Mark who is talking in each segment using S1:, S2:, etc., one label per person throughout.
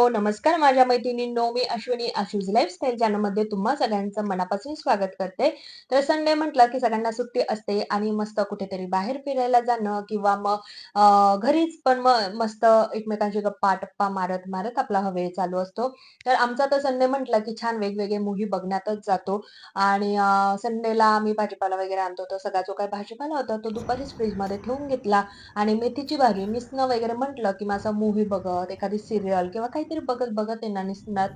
S1: Hello, नमस्कार माझ्या मैत्रिणींनो. मी अश्विनी आशूज लाईफस्टाईल चॅनलमध्ये तुम्हा सगळ्यांचं मनापासून स्वागत करते. तर संडे म्हटलं की सगळ्यांना सुट्टी असते आणि मस्त कुठेतरी बाहेर फिरायला जाणं किंवा मग घरीच पण मग मस्त एकमेकांशी गप्पा-टप्पा मारत-मारत आपला हा वेळ चालू असतो. तर आमचा तर संडे म्हटलं की छान वेगवेगळे मूव्ही बघण्यातच जातो आणि संडेला आम्ही भाजीपाला वगैरे आणतो. तर सगळा जो काही भाजीपाला होता तो दुपारीच फ्रीजमध्ये ठेवून घेतला आणि मेथीची भाजी मिसनं वगैरे म्हटलं की माझा मूवी बघत, एखादी सिरियल किंवा काही काहीतरी बघत-बघत येणार ना निसणार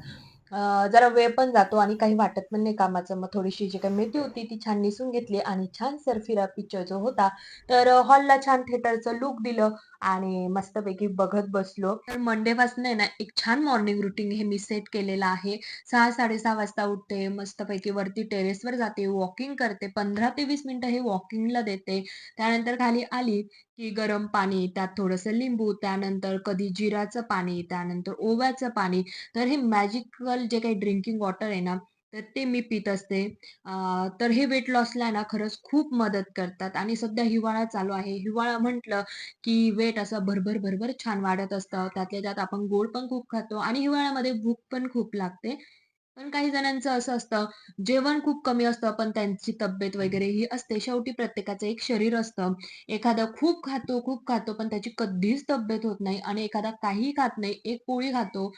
S1: जरा वेळ पण जातो आणि काही वाटत पण नाही कामाचं. मग थोडीशी जी काही मेथी होती ती छान निसून घेतली आणि छान सरफिरा पिक्चर जो होता, तर हॉलला छान थिएटरचं लुक दिलं आणि मस्तपैकी बघत बसलो. तर मंडेपासून आहे ना एक छान मॉर्निंग रुटीन हे मी सेट केलेलं आहे. सहा साडेसहा वाजता उठते, मस्तपैकी वरती टेरेसवर जाते, वॉकिंग करते. 15 ते वीस मिनिटं हे वॉकिंगला देते. त्यानंतर खाली आली की गरम पाणी, त्यात थोडंसं लिंबू, त्यानंतर कधी जिराचं पाणी, त्यानंतर ओव्याचं पाणी. तर हे मॅजिकल जे काही ड्रिंकिंग वॉटर आहे ना, तर ते मी पित असते. तर हे वेट लॉसला ना खरंच खूप मदत करतात आणि सध्या हिवाळा चालू आहे. हिवाळा म्हटलं की वेट असं भरभर, भरभर छान वाढत असतं. त्यातल्या त्यात आपण गोड पण खूप खातो आणि हिवाळ्यामध्ये भूक पण खूप लागते. पण काही जणांचं असं असतं, जेवण खूप कमी असतं, पण त्यांची तब्येत वगैरे ही असते. शेवटी प्रत्येकाचं एक शरीर असतं. एखादा खूप खातो, खूप खातो, पण त्याची कधीच तब्येत होत नाही आणि एखादा काहीही खात नाही, एक पोळी खातो,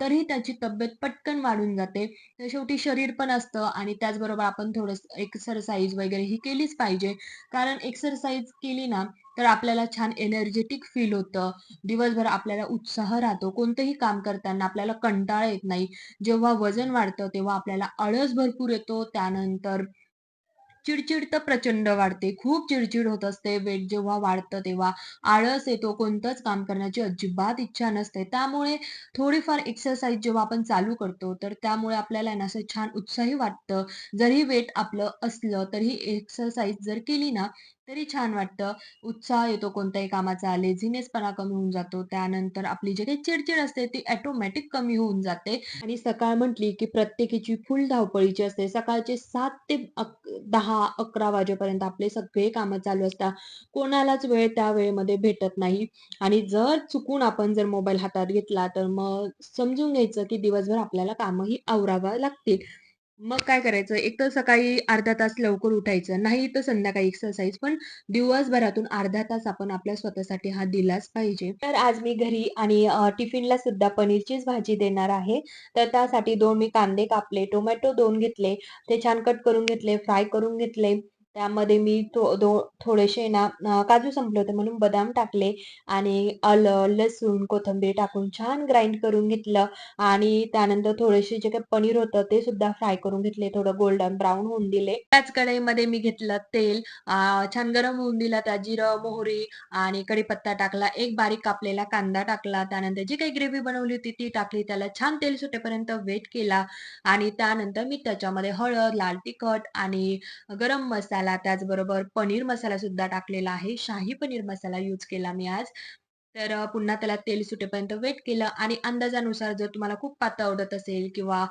S1: तरीही त्याची तब्येत पटकन वाढून जाते. तर शेवटी शरीर पण असतं आणि त्याचबरोबर आपण थोडं एक्सरसाइज वगैरे ही केलीच पाहिजे. कारण एक्सरसाइज केली ना, तर आपल्याला छान एनर्जेटिक फील होतं. दिवसभर आपल्याला उत्साह राहतो. कोणतंही काम करताना आपल्याला कंटाळा येत नाही. जेव्हा वजन वाढतं, तेव्हा आपल्याला आळस भरपूर येतो. त्यानंतर चिडचिड तर प्रचंड वाढते. खूप चिडचिड होत असते. वेट जेव्हा वाढतं तेव्हा आळस येतो. कोणतंच काम करण्याची अजिबात इच्छा नसते. त्यामुळे थोडीफार एक्सरसाइज जेव्हा आपण चालू करतो, तर त्यामुळे आपल्याला ना असं छान उत्साही वाटतं. जरी वेट आपलं असलं, तरी एक्सरसाइज जर केली ना, तरी छान वाटतं. उत्साह येतो कोणत्याही कामाचा, लेझीनेसपणा कमी होऊन जातो. त्यानंतर आपली जी काही चिडचिड असते ती ऑटोमॅटिक कमी होऊन जाते आणि सकाळ म्हटली की प्रत्येकीची फुल धावपळीची असते. सकाळचे 7 ते अक 10-11 वाजेपर्यंत आपले सगळे कामं चालू असतात. कोणालाच वेळ त्या वेळेमध्ये भेटत नाही आणि जर चुकून आपण जर मोबाईल हातात घेतला, तर मग समजून घ्यायचं की दिवसभर आपल्याला कामंही आवरावी लागतील. मग काय करायचं, एक तर सकाळी अर्धा तास लवकर उठायचं, नाही तर संध्याकाळी एक्सरसाइज, पण दिवसभरातून अर्धा तास आपण आपल्या स्वतःसाठी हा दिलाच पाहिजे. तर आज मी घरी आणि टिफिनला सुद्धा पनीरचीच भाजी देणार आहे. तर त्यासाठी दोन मी कांदे कापले, टोमॅटो दोन घेतले, ते छान कट करून घेतले, फ्राय करून घेतले. त्यामध्ये मी थो दो थोडेसे ना काजू संपले होते म्हणून बदाम टाकले आणि आलं, लसूण, कोथिंबीर टाकून छान ग्राइंड करून घेतलं आणि त्यानंतर थोडेसे जे काही पनीर होतं ते सुद्धा फ्राय करून घेतले. थोडं गोल्डन ब्राऊन होऊन दिले. त्याच कढईमध्ये मी घेतलं तेल, छान गरम होऊन दिलं. त्या जिरं, मोहरी आणि कढीपत्ता टाकला. एक बारीक कापलेला कांदा टाकला. त्यानंतर जी काही ग्रेव्ही बनवली होती ती टाकली. त्याला छान तेल सुटेपर्यंत वेट केला आणि त्यानंतर मी त्याच्यामध्ये हळद, लाल तिखट आणि गरम मसाला, त्याचबरोबर पनीर मसाला सुद्धा टाकलेला आहे. शाही पनीर मसाला यूज केला मी आज. तर पुन्हा त्याला तेल सुटेपर्यंत वेट केलं आणि अंदाजानुसार जर तुम्हाला खूप पातळ आवडत असेल किंवा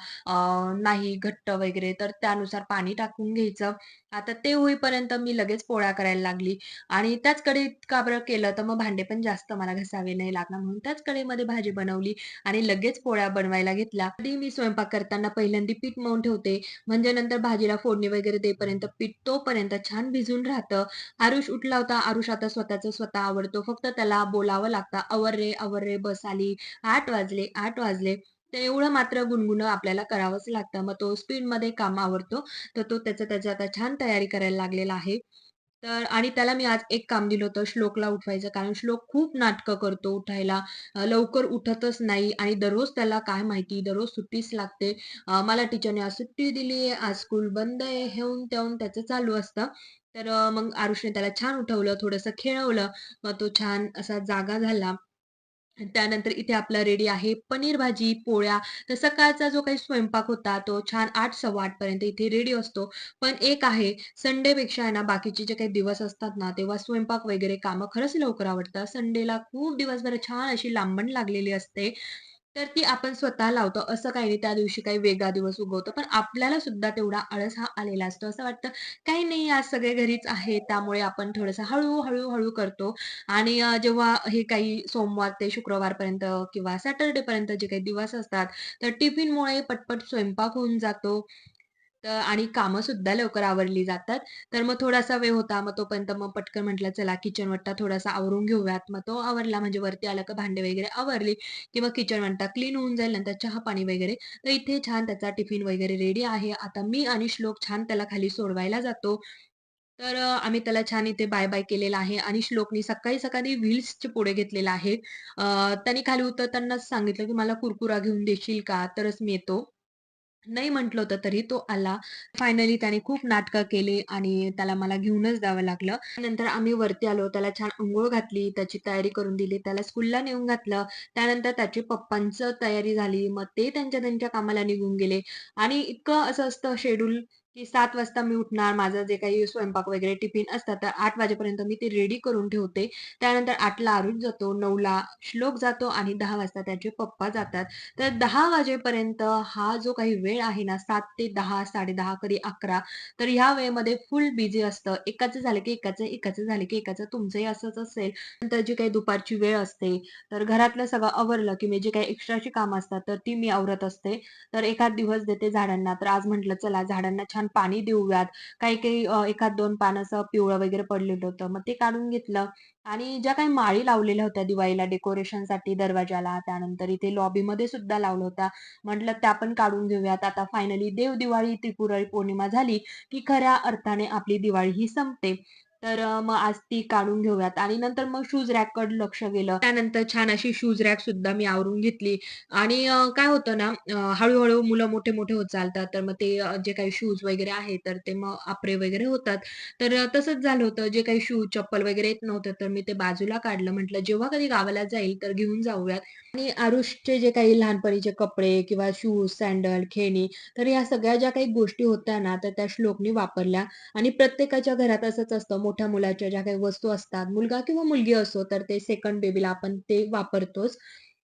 S1: नाही घट्ट वगैरे, तर त्यानुसार पाणी टाकून घ्यायचं. आता ते होईपर्यंत मी लगेच पोळ्या करायला लागली आणि त्याच कडीत का बरं केलं, तर मग भांडे पण जास्त मला घसावे नाही लागणार म्हणून त्याच कडीमध्ये भाजी बनवली आणि लगेच पोळ्या बनवायला घेतल्या. कधी मी स्वयंपाक करताना पहिल्यांदा पीठ मळून ठेवते, म्हणजे नंतर भाजीला फोडणी वगैरे देईपर्यंत पीठ तोपर्यंत छान भिजून राहतं. आरुष उठला होता. आरुष आता स्वतःचं स्वतः आवडतो फक्त त्याला बोलावं लागतं, अवर रे, आवर रे, बस आली. आठ वाजले, आठ वाजले." तर एवढं मात्र गुणगुण आपल्याला करावंच लागतं. मग तो स्पीडमध्ये काम आवडतो तर तो त्याचं त्याचं आता छान तयारी करायला लागलेला आहे. तर आणि त्याला मी आज एक काम दिलं होतं श्लोकला उठवायचं. कारण श्लोक खूप नाटकं करतो उठायला. लवकर उठतच नाही आणि दररोज त्याला काय माहिती दररोज सुट्टीच लागते. मला टीचरने आज सुट्टी दिली आहे, आज स्कूल बंद आहे, हेऊन तेवून त्याचं चालू असतं. तर मग आरुषने त्याला छान उठवलं, थोडंसं खेळवलं. मग तो छान असा जागा झाला. त्यानंतर इथे आपला रेडी आहे पनीर भाजी, पोळ्या. तर सकाळचा जो काही स्वयंपाक होता तो छान 8:15 पर्यंत इथे रेडी असतो. पण एक आहे संडेपेक्षा आहे ना बाकीचे जे काही दिवस असतात ना, तेव्हा स्वयंपाक वगैरे कामं खरंच लवकर आवडतात संडेला खूप दिवसभर छान अशी लांबण लागलेली असते. तर ती आपण स्वतः लावतो. असं काही नाही त्या दिवशी काही वेगळा दिवस उगवतो. पण आपल्याला सुद्धा तेवढा आळस हा आलेला असतो. असं वाटतं, काही नाही आज सगळे घरीच आहे त्यामुळे आपण थोडंसं हळू, हळू, हळू करतो आणि जेव्हा हे काही सोमवार ते शुक्रवारपर्यंत किंवा सॅटर्डेपर्यंत जे काही दिवस असतात, तर टिफिनमुळे पटपट स्वयंपाक होऊन जातो. तर आणि कामं सुद्धा लवकर आवरली जातात. तर मग थोडासा वेळ होता. मग तोपर्यंत मग पटकन म्हटलं चला किचन वट्टा थोडासा आवरून घेऊयात. मग तो आवरला म्हणजे वरती आलं का भांडे वगैरे आवरली, की मग किचन वट्टा क्लीन होऊन जाईल. नंतर चहा-पाणी वगैरे. तर इथे छान त्याचा टिफिन वगैरे रेडी आहे. आता मी आणि श्लोक छान त्याला खाली सोडवायला जातो. तर आम्ही त्याला छान इथे बाय-बाय केलेला आहे आणि श्लोकनी सकाळी-सकाळी व्हील्सचे पुढे घेतलेला आहे. त्यांनी खाली उतरतानाच सांगितलं, की "मला कुरकुरा घेऊन देशील का? तरच मी येतो." नाही म्हटलं होतं तरी तो आला. फायनली त्याने खूप नाटकं केली आणि त्याला मला घेऊनच जावं लागलं. नंतर आम्ही वरती आलो. त्याला छान अंघोळ घातली, त्याची तयारी करून दिली. त्याला स्कूलला नेऊन घातलं. त्यानंतर त्याची पप्पांचं तयारी झाली. मग ते त्यांच्या त्यांच्या कामाला निघून गेले आणि इतकं असं असतं शेड्यूल, की सात वाजता मी उठणार. माझं जे काही स्वयंपाक वगैरे टिफिन असतात, तर आठ वाजेपर्यंत मी ते रेडी करून ठेवते. त्यानंतर आठला आरुष जातो, नऊला श्लोक जातो आणि दहा वाजता त्याचे पप्पा जातात. तर दहा वाजेपर्यंत हा जो काही वेळ आहे ना सात ते दहा साडे दहा कधी 11 तर ह्या वेळेमध्ये फुल बिझी असतं. एकाचं झालं की एकाचं, एकाचं झालं की एकाचं. तुमचंही असंच असेल. नंतर जी काही दुपारची वेळ असते, तर घरातलं सगळं आवरलं की मी जे काही एक्स्ट्राची कामं असतात, तर ती मी आवरत असते. तर एखाद दिवस देते झाडांना. तर आज म्हटलं चला झाडांना छान पाणी देऊयात. काही-काही एखाद दोन पान असं पिवळं वगैरे पडलेलं होतं. मग ते काढून घेतलं आणि ज्या काही माळी लावलेल्या होत्या दिवाळीला डेकोरेशनसाठी दरवाजाला, त्यानंतर इथे लॉबीमध्ये सुद्धा लावलं होता म्हटलं त्या पण काढून घेऊयात. आता फायनली देव दिवाळी त्रिपुरारी पौर्णिमा झाली, की खऱ्या अर्थाने आपली दिवाळी ही संपते. तर मग आज ती काढून घेऊयात आणि नंतर मग शूज रॅक रॅककडे लक्ष गेलं. त्यानंतर छान अशी शूज रॅक सुद्धा मी आवरून घेतली आणि काय होतं ना हळूहळू मुलं मोठे-मोठे होत चालतात. तर मग ते जे काही शूज वगैरे आहेत, तर ते मग आपरे वगैरे होतात. तर तसंच झालं होतं. जे काही शूज, चप्पल वगैरे येत नव्हतं, तर मी ते बाजूला काढलं. म्हटलं जेव्हा कधी गावाला जाईल, तर घेऊन जाऊयात. आणि आरुषचे जे काही लहानपणीचे कपडे किंवा शूज, सँडल खेणी तर या सगळ्या ज्या काही गोष्टी होत्या ना, तर त्या श्लोकनी वापरल्या आणि प्रत्येकाच्या घरात असंच असतं. मोठ्या मुलाच्या ज्या काही वस्तू असतात, मुलगा किंवा मुलगी असो, तर ते सेकंड बेबीला आपण ते वापरतोच.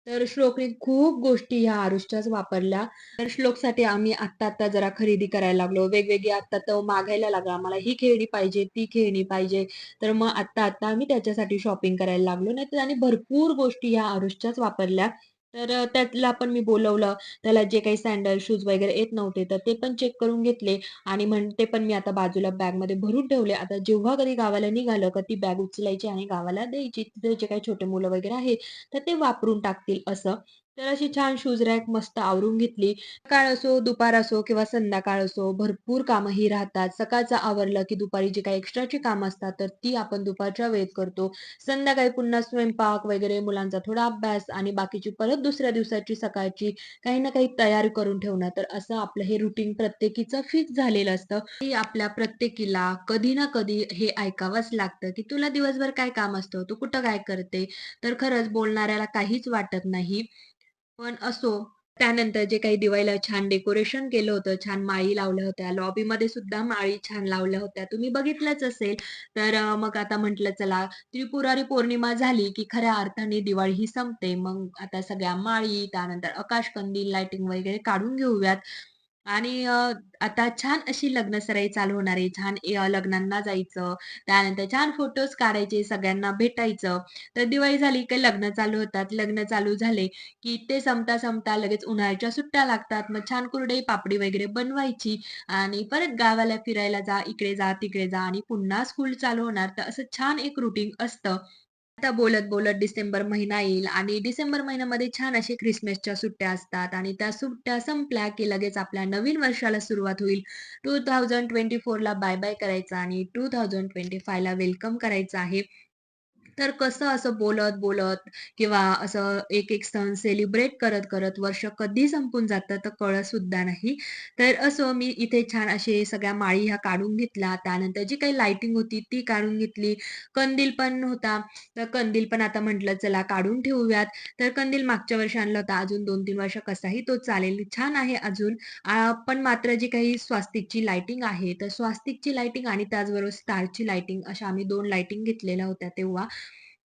S1: तर श्लोकने खूप गोष्टी ह्या आरुषच्याच वापरल्या. तर श्लोकसाठी आम्ही आत्ता-आत्ता जरा खरेदी करायला लागलो. वेगवेगळी आत्ता तो मागायला लागला. मला ही खेळणी पाहिजे, ती खेळणी पाहिजे. तर मग आत्ता-आत्ता आम्ही त्याच्यासाठी शॉपिंग करायला लागलो. नाहीतर त्याने भरपूर गोष्टी ह्या आरुषच्याच वापरल्या. तर अ, त्याला पण मी बोलवलं. त्याला जे काही सँडल शूज वगैरे येत नव्हते, तर ते पण चेक करून घेतले आणि म्हण ते पण मी आता बाजूला बॅगमध्ये भरून ठेवले. आता जेव्हा कधी गावाला निघालं, का ती बॅग उचलायची आणि गावाला द्यायची. तिथे जे काही छोटे मुलं वगैरे आहेत, तर ते वापरून टाकतील असं. तर अशी छान शूज रॅक मस्त आवरून घेतली. सकाळ असो, दुपार असो किंवा संध्याकाळ असो, भरपूर कामं ही राहतात. सकाळचं आवरलं की दुपारी जी काही एक्स्ट्राची कामं असतात, तर ती आपण दुपारच्या वेळेत करतो. संध्याकाळी पुन्हा स्वयंपाक वगैरे, मुलांचा थोडा अभ्यास आणि बाकीची परत दुसऱ्या दिवसाची सकाळची काही ना काही तयारी करून ठेवणं. तर असं आपलं हे रुटीन प्रत्येकीचं फिक्स झालेलं असतं. की आपल्या प्रत्येकीला कधी ना कधी हे ऐकावंच लागतं, की तुला दिवसभर काय काम असतं? तू कुठं काय करते? तर खरंच बोलणाऱ्याला काहीच वाटत नाही. पण असो, त्यानंतर जे काही दिवाळीला छान डेकोरेशन केलं होतं, छान माळी लावल्या होत्या. लॉबीमध्ये सुद्धा माळी छान लावल्या होत्या. तुम्ही बघितलंच असेल. तर मग आता म्हटलं चला त्रिपुरारी पौर्णिमा झाली, की खऱ्या अर्थाने दिवाळी ही संपते. मग आता सगळ्या माळी, त्यानंतर आकाशकंदील, लाइटिंग वगैरे काढून घेऊयात. आणि अ, आता छान अशी लग्नसराई चालू होणार आहे. छान अ, लग्नांना जायचं, त्यानंतर छान फोटोज काढायचे, सगळ्यांना भेटायचं. तर दिवाळी झाली की लग्न चालू होतात. लग्न चालू झाले की ते संपता-संपता लगेच उन्हाळ्याच्या सुट्ट्या लागतात. मग छान कुरडई, पापडी वगैरे बनवायची आणि परत गावाला फिरायला जा, इकडे जा, तिकडे जा आणि पुन्हा स्कूल चालू होणार. तर असं छान एक रुटीन असतं. आता बोलत-बोलत डिसेंबर महिना येईल आणि डिसेंबर महिन्यामध्ये छान अशी ख्रिसमसच्या सुट्ट्या असतात आणि त्या सुट्ट्या संपल्या की लगेच आपल्या नवीन वर्षाला सुरुवात होईल. 2024 ला बाय-बाय करायचं आणि 2025 ला वेलकम करायचं आहे. तर कसं असं बोलत-बोलत किंवा असं एक-एक सण सेलिब्रेट करत-करत वर्ष कधी संपून जातं तर कळत सुद्धा नाही. तर असं मी इथे छान असे सगळ्या माळी ह्या काढून घेतल्या. त्यानंतर जी काही लाइटिंग होती ती काढून घेतली. कंदील पण होता. तर कंदील पण आता म्हटलं चला काढून ठेवूयात. तर कंदील मागच्या वर्षी आणला होता. अजून 2-3 वर्ष कसाही तो चालेल. छान आहे अजून. पण मात्र जी काही स्वास्तिकची लाइटिंग आहे, तर स्वास्तिकची लाइटिंग आणि त्याचबरोबर स्टारची लाइटिंग अशा आम्ही दोन लाइटिंग घेतलेल्या होत्या तेव्हा.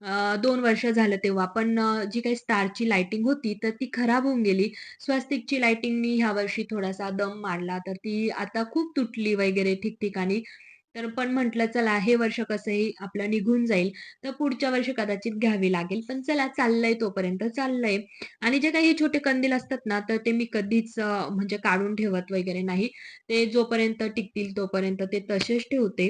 S1: अ, 2 वर्ष झालं तेव्हा. पण अ, जी काही स्टारची लाइटिंग होती, तर ती खराब होऊन गेली. स्वस्तिकची लाइटिंगनी ह्यावर्षी थोडासा दम मारला, तर ती आता खूप तुटली वगैरे ठिकठिकाणी. तर पण म्हटलं चला हे वर्ष कसंही आपलं निघून जाईल, तर पुढच्या वर्षी कदाचित घ्यावी लागेल. पण चला चाललंय तोपर्यंत चाललंय. आणि जे काही हे छोटे कंदील असतात ना, तर ते मी कधीच अ, म्हणजे काढून ठेवत वगैरे नाही. ते जोपर्यंत टिकतील तोपर्यंत ते तसेच ठेवते.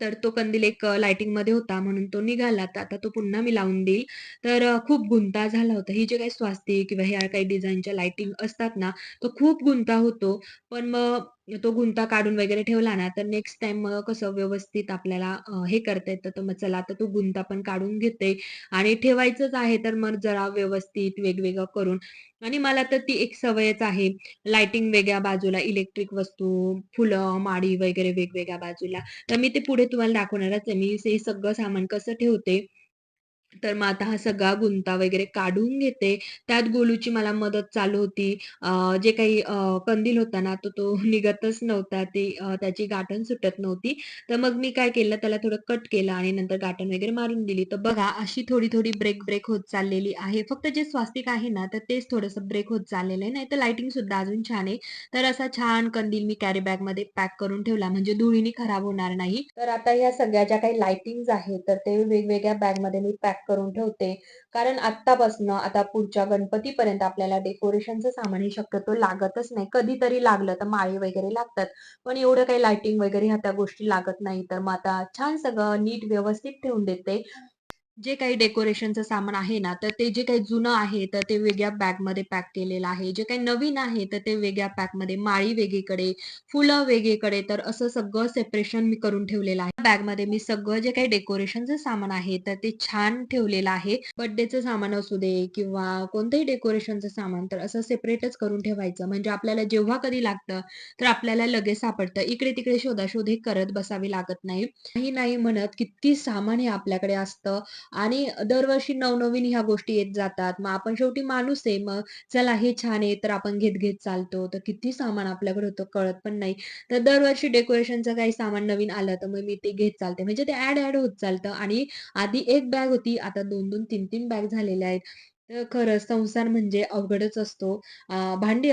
S1: तर तो कंदील एक लाइटिंगमध्ये होता म्हणून तो निघाला. तर आता तो पुन्हा मी लावून देईल. तर खूप गुंता झाला होता. ही जे काही स्वास्तिक किंवा ह्या काही डिझाईनच्या लाइटिंग असतात ना, तो खूप गुंता होतो. पण मग म्हणजे तो गुंता काढून वगैरे ठेवला ना, तर नेक्स्ट टाइम मग कसं व्यवस्थित आपल्याला हे करता येतं. तर मग चला आता तो गुंता पण काढून घेते आणि ठेवायचंच आहे, तर मग जरा व्यवस्थित वेगवेगळं करून आणि मला तर ती एक सवयच आहे. लाइटिंग वेगळ्या बाजूला, इलेक्ट्रिक वस्तू, फुलं, माळी वगैरे वेगवेगळ्या बाजूला. तर मी ते पुढे तुम्हाला दाखवणारच आहे. मी हे सगळं सामान कसं ठेवते. तर मग आता हा सगळा गुंता वगैरे काढून घेते. त्यात गोलूची मला मदत चालू होती. जे काही कंदील होता ना, तो तो निघतच नव्हता. ते त्याची गाठण सुटत नव्हती. तर मग मी काय केलं, त्याला थोडं कट केलं आणि नंतर गाठण वगैरे मारून दिली. तर बघा अशी थोडी-थोडी ब्रेक-ब्रेक होत चाललेली आहे. फक्त जे स्वास्तिक आहे ना, तर तेच थोडंसं ब्रेक होत चाललेलं आहे. नाही तर लाइटिंग सुद्धा अजून छान आहे. तर असा छान कंदील मी कॅरी बॅगमध्ये पॅक करून ठेवला, म्हणजे धुळीने खराब होणार नाही. तर आता ह्या सगळ्या ज्या काही लाइटिंग्ज आहेत, तर ते वेगवेगळ्या बॅगमध्ये मी पॅक करून ठेवते. कारण आत्तापासनं आता पुढच्या गणपतीपर्यंत आपल्याला डेकोरेशनचं सामान हे शक्यतो लागतच नाही. कधीतरी लागलं तर माळी वगैरे लागतात. पण एवढं काही लाइटिंग वगैरे ह्या त्या गोष्टी लागत नाही. तर मग आता छान सगळं नीट व्यवस्थित ठेवून देते. जे काही डेकोरेशनचं सामान आहे ना, तर ते जे काही जुनं आहे, तर ते वेगळ्या बॅगमध्ये पॅक केलेलं आहे. जे काही नवीन आहे, तर ते वेगळ्या पॅकमध्ये, माळी वेगळीकडे, फुलं वेगळीकडे, तर असं सगळं सेपरेशन मी करून ठेवलेलं आहे. बॅगमध्ये मी सगळं जे काही डेकोरेशनचं सामान आहे, तर ते छान ठेवलेलं आहे. बर्थडेचं सामान असू दे किंवा कोणतंही डेकोरेशनचं सामान, तर असं सेपरेटच करून ठेवायचं. म्हणजे आपल्याला जेव्हा कधी लागतं, तर आपल्याला लगेच सापडतं. इकडे-तिकडे शोधाशोध करत बसावी लागत नाही. नाही, नाही म्हणत किती सामान हे आपल्याकडे असतं आणि दरवर्षी नवनवीन ह्या गोष्टी येत जातात. मग आपण शेवटी माणूस आहे. मग चला हे छान आहे, तर आपण घेत-घेत चालतो. तर किती सामान आपल्याकडे होतं कळत पण नाही. तर दरवर्षी डेकोरेशनचं काही सामान नवीन आलं, तर मग मी ते घेत चालते. म्हणजे ते ऍड ऍड होत चालतं आणि आधी एक बॅग होती, आता 2-2, 3-3 बॅग झालेल्या आहेत. तर खरंच संसार म्हणजे अवघडच असतो. भांडी